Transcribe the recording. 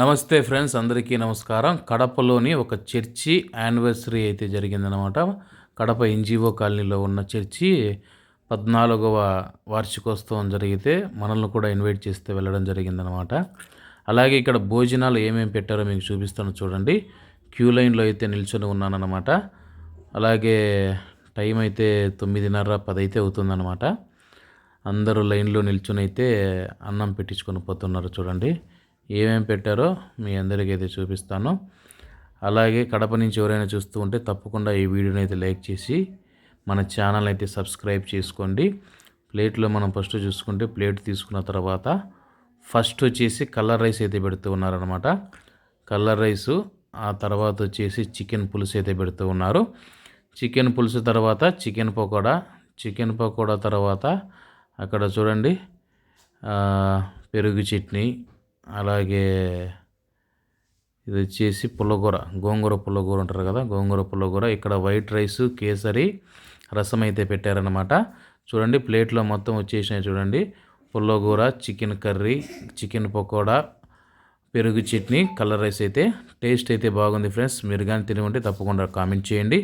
నమస్తే ఫ్రెండ్స్ అందరికీ నమస్కారం. కడపలోని ఒక చర్చి యానివర్సరీ అయితే జరిగిందనమాట కడప ఎన్జిఓ కాలనీలో ఉన్న చర్చి పద్నాలుగవ వార్షికోత్సవం జరిగితే మనల్ని కూడా ఇన్వైట్ చేస్తే వెళ్ళడం జరిగిందనమాట అలాగే ఇక్కడ భోజనాలు ఏమేమి పెట్టారో మీకు చూపిస్తాను చూడండి. క్యూ లైన్లో అయితే నిల్చొని ఉన్నానన్నమాట. అలాగే టైం అయితే తొమ్మిదిన్నర పది అయితే అవుతుందన్నమాట. అందరూ లైన్లో నిల్చొని అయితే అన్నం పెట్టించుకొని పోతున్నారు చూడండి. ఏమేమి పెట్టారో మీ అందరికీ అయితే చూపిస్తాను. అలాగే కడప నుంచి ఎవరైనా చూస్తూ ఉంటే తప్పకుండా ఈ వీడియోని అయితే లైక్ చేసి మన ఛానల్ అయితే సబ్స్క్రైబ్ చేసుకోండి. ప్లేట్లో మనం ఫస్ట్ చూసుకుంటే ప్లేట్ తీసుకున్న తర్వాత ఫస్ట్ వచ్చేసి కలర్ రైస్ అయితే పెడుతూ ఉన్నారనమాట కలర్ రైసు ఆ తర్వాత వచ్చేసి చికెన్ పులుసు అయితే పెడుతూ ఉన్నారు. చికెన్ పులుసు తర్వాత చికెన్ పకోడా చికెన్ పకోడా తర్వాత అక్కడ చూడండి పెరుగు చట్నీ అలాగే ఇది వచ్చేసి పుల్లగూర గోంగూర పుల్లగూర ఉంటారు కదా గోంగూర పుల్లగూర. ఇక్కడ వైట్ రైస్ కేసరి రసం అయితే పెట్టారనమాట చూడండి ప్లేట్లో మొత్తం వచ్చేసినాయి చూడండి. పుల్లగూర చికెన్ కర్రీ చికెన్ పకోడా పెరుగు చట్నీ కలర్ రైస్ అయితే టేస్ట్ అయితే బాగుంది ఫ్రెండ్స్. మీరు కానీ తిని ఉంటే తప్పకుండా కామెంట్ చేయండి.